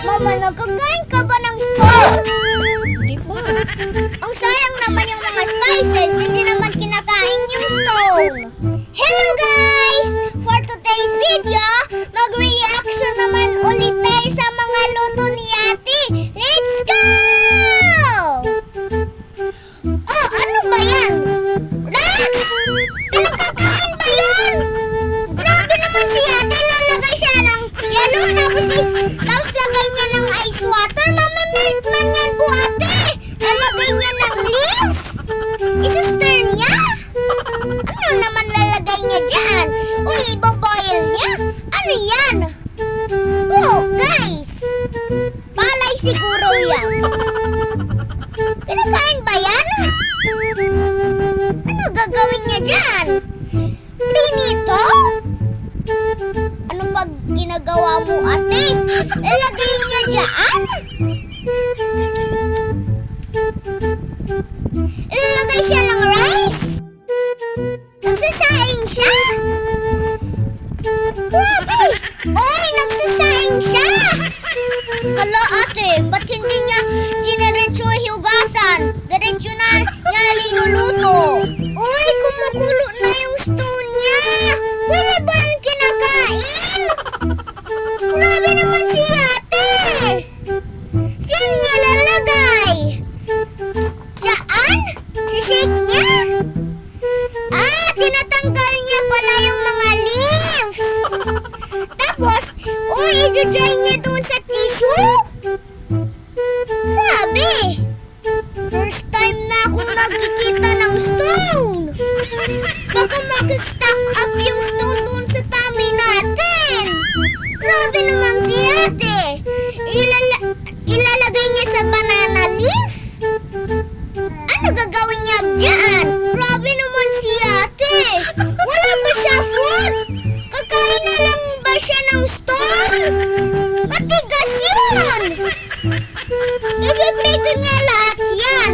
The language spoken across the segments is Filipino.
Mama, nagkakain ka ba ng stone? Di ba? Ang sayang naman yung mga spices, Palay siguro yan. Kinakain ba yan? Ano gagawin niya dyan? Pinito? Ano pag ginagawa mo, ate? Lalagay niya dyan? Ilalagay siya ng rice? Nagsasaing siya? Grabe! Ate, ba't hindi niya diniretso hiugasan? Diretso na niya linuluto. Uy, kumukulo na yung stone niya! Wala ba yung kinakain? Grabe naman si ate! Saan niya lalagay? Diyan? Sisik niya? Ah, tinatanggal niya pala yung mga leaves. Tapos, uy, i-dry niya doon sa tissue? Na akong nakikita ng stone. Baka mag-stack up yung stone doon sa tummy natin. Grabe naman si ate. Ilala- ilalagay niya sa banana leaf? Ano gagawin niya dyan? Grabe naman si ate. Wala ba siya food? Kakain na lang ba siya ng stone? Matigas yun! Ipiprito niya lahat yan.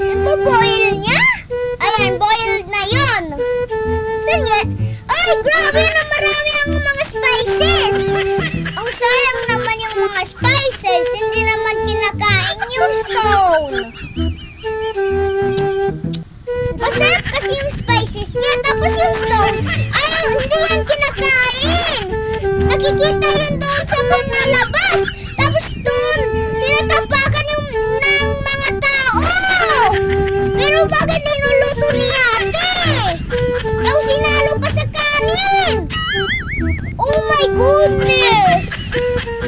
Ipo-boil niya? Ayan, boiled na yon. Sanyet, ay grabe na marami ang mga spices. Ang sayang naman yung mga spices, hindi naman kinakain yung stone. Oh my goodness!